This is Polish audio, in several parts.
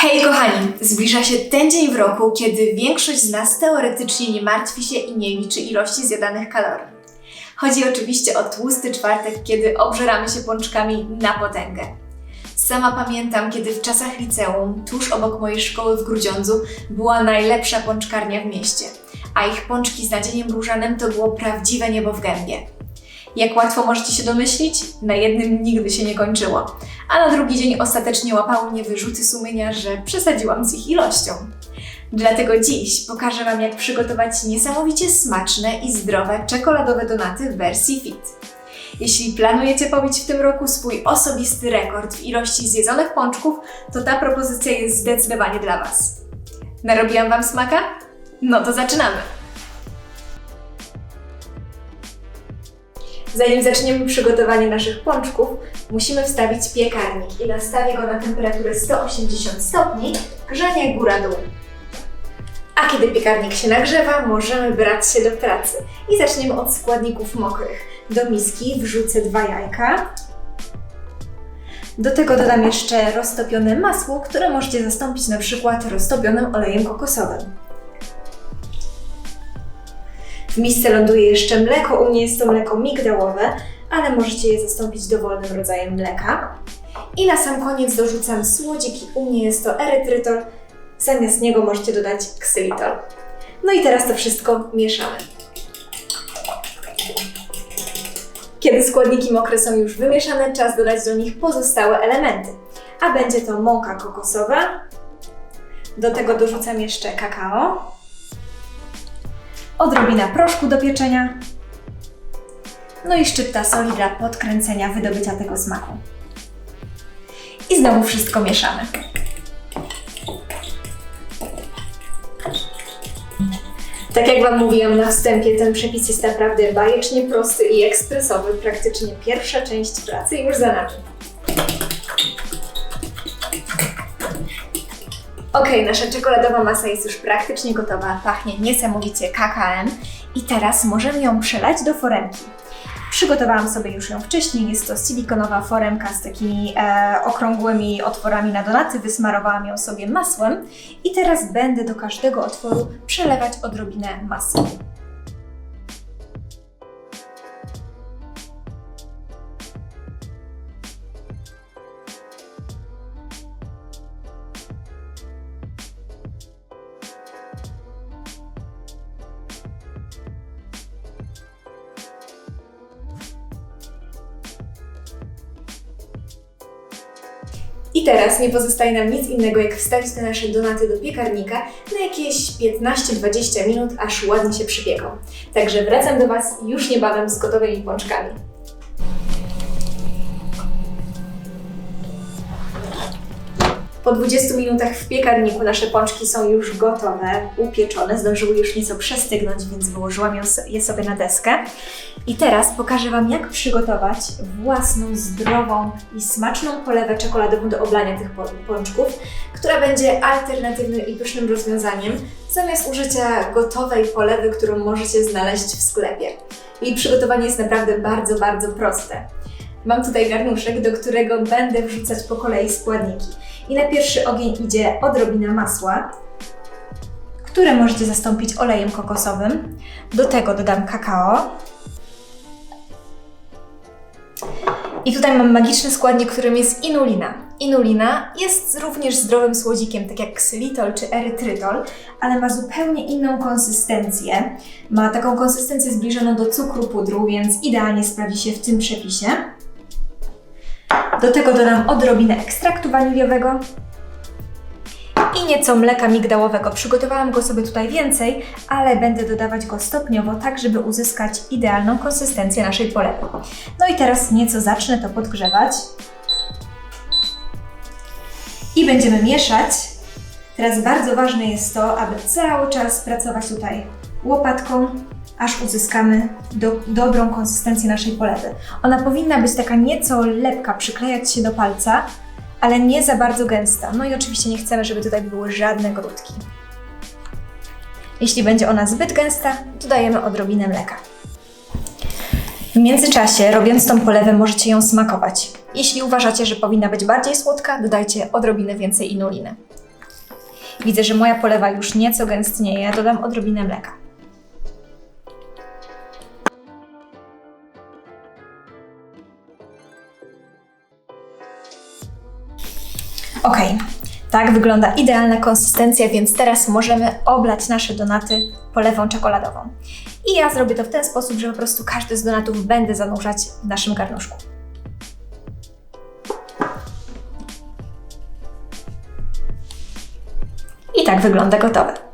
Hej kochani, zbliża się ten dzień w roku, kiedy większość z nas teoretycznie nie martwi się i nie liczy ilości zjadanych kalorii. Chodzi oczywiście o tłusty czwartek, kiedy obżeramy się pączkami na potęgę. Sama pamiętam, kiedy w czasach liceum, tuż obok mojej szkoły w Grudziądzu, była najlepsza pączkarnia w mieście, a ich pączki z nadzieniem różanym to było prawdziwe niebo w gębie. Jak łatwo możecie się domyślić, na jednym nigdy się nie kończyło, a na drugi dzień ostatecznie łapały mnie wyrzuty sumienia, że przesadziłam z ich ilością. Dlatego dziś pokażę Wam, jak przygotować niesamowicie smaczne i zdrowe czekoladowe donaty w wersji fit. Jeśli planujecie pobić w tym roku swój osobisty rekord w ilości zjedzonych pączków, to ta propozycja jest zdecydowanie dla Was. Narobiłam Wam smaka? No to zaczynamy! Zanim zaczniemy przygotowanie naszych pączków, musimy wstawić piekarnik i nastawię go na temperaturę 180 stopni, grzanie góra-dół. A kiedy piekarnik się nagrzewa, możemy brać się do pracy i zaczniemy od składników mokrych. Do miski wrzucę dwa jajka. Do tego dodam jeszcze roztopione masło, które możecie zastąpić na przykład roztopionym olejem kokosowym. W misce ląduje jeszcze mleko, u mnie jest to mleko migdałowe, ale możecie je zastąpić dowolnym rodzajem mleka. I na sam koniec dorzucam słodziki, u mnie jest to erytrytol, zamiast niego możecie dodać ksylitol. No i teraz to wszystko mieszamy. Kiedy składniki mokre są już wymieszane, czas dodać do nich pozostałe elementy. A będzie to mąka kokosowa. Do tego dorzucam jeszcze kakao. Odrobina proszku do pieczenia. No i szczypta soli dla podkręcenia wydobycia tego smaku. I znowu wszystko mieszamy. Tak jak Wam mówiłam na wstępie, ten przepis jest naprawdę bajecznie prosty i ekspresowy. Praktycznie pierwsza część pracy już za. Ok, nasza czekoladowa masa jest już praktycznie gotowa, pachnie niesamowicie kakałem i teraz możemy ją przelać do foremki. Przygotowałam sobie już ją wcześniej, jest to silikonowa foremka z takimi e, okrągłymi otworami na donaty, wysmarowałam ją sobie masłem i teraz będę do każdego otworu przelewać odrobinę masy. I teraz nie pozostaje nam nic innego, jak wstawić te nasze donaty do piekarnika na jakieś 15-20 minut, aż ładnie się przypieką. Także wracam do Was już niebawem z gotowymi pączkami. Po 20 minutach w piekarniku nasze pączki są już gotowe, upieczone, zdążyły już nieco przestygnąć, więc wyłożyłam je sobie na deskę. I teraz pokażę Wam, jak przygotować własną, zdrową i smaczną polewę czekoladową do oblania tych pączków, która będzie alternatywnym i pysznym rozwiązaniem zamiast użycia gotowej polewy, którą możecie znaleźć w sklepie. Jej przygotowanie jest naprawdę bardzo, bardzo proste. Mam tutaj garnuszek, do którego będę wrzucać po kolei składniki. I na pierwszy ogień idzie odrobina masła, które możecie zastąpić olejem kokosowym. Do tego dodam kakao. I tutaj mam magiczny składnik, którym jest inulina. Inulina jest również zdrowym słodzikiem, tak jak ksylitol czy erytrytol, ale ma zupełnie inną konsystencję. Ma taką konsystencję zbliżoną do cukru pudru, więc idealnie sprawdzi się w tym przepisie. Do tego dodam odrobinę ekstraktu waniliowego i nieco mleka migdałowego. Przygotowałam go sobie tutaj więcej, ale będę dodawać go stopniowo, tak żeby uzyskać idealną konsystencję naszej polewy. No i teraz nieco zacznę to podgrzewać. I będziemy mieszać. Teraz bardzo ważne jest to, aby cały czas pracować tutaj łopatką, aż uzyskamy do, dobrą konsystencję naszej polewy. Ona powinna być taka nieco lepka, przyklejać się do palca, ale nie za bardzo gęsta. No i oczywiście nie chcemy, żeby tutaj były żadne grudki. Jeśli będzie ona zbyt gęsta, dodajemy odrobinę mleka. W międzyczasie, robiąc tą polewę, możecie ją smakować. Jeśli uważacie, że powinna być bardziej słodka, dodajcie odrobinę więcej inuliny. Widzę, że moja polewa już nieco gęstnieje, dodam odrobinę mleka. Ok, tak wygląda idealna konsystencja, więc teraz możemy oblać nasze donaty polewą czekoladową. I ja zrobię to w ten sposób, że po prostu każdy z donatów będę zanurzać w naszym garnuszku. I tak wygląda gotowe.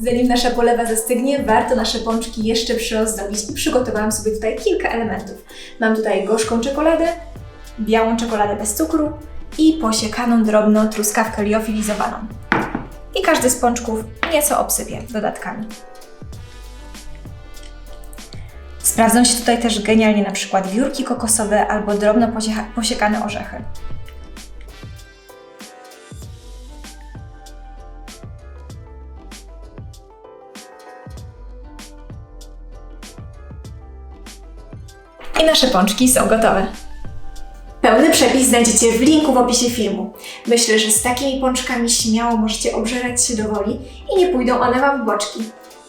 Zanim nasza polewa zastygnie, warto nasze pączki jeszcze przyozdobić przygotowałam sobie tutaj kilka elementów. Mam tutaj gorzką czekoladę, białą czekoladę bez cukru i posiekaną drobno truskawkę liofilizowaną. I każdy z pączków nieco obsypię dodatkami. Sprawdzą się tutaj też genialnie na przykład wiórki kokosowe albo drobno posiekane orzechy. I nasze pączki są gotowe. Pełny przepis znajdziecie w linku w opisie filmu. Myślę, że z takimi pączkami śmiało możecie obżerać się do woli i nie pójdą one Wam w boczki.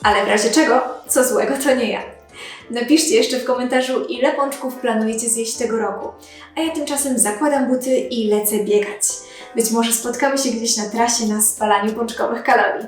Ale w razie czego, co złego to nie ja. Napiszcie jeszcze w komentarzu, ile pączków planujecie zjeść tego roku. A ja tymczasem zakładam buty i lecę biegać. Być może spotkamy się gdzieś na trasie na spalaniu pączkowych kalorii.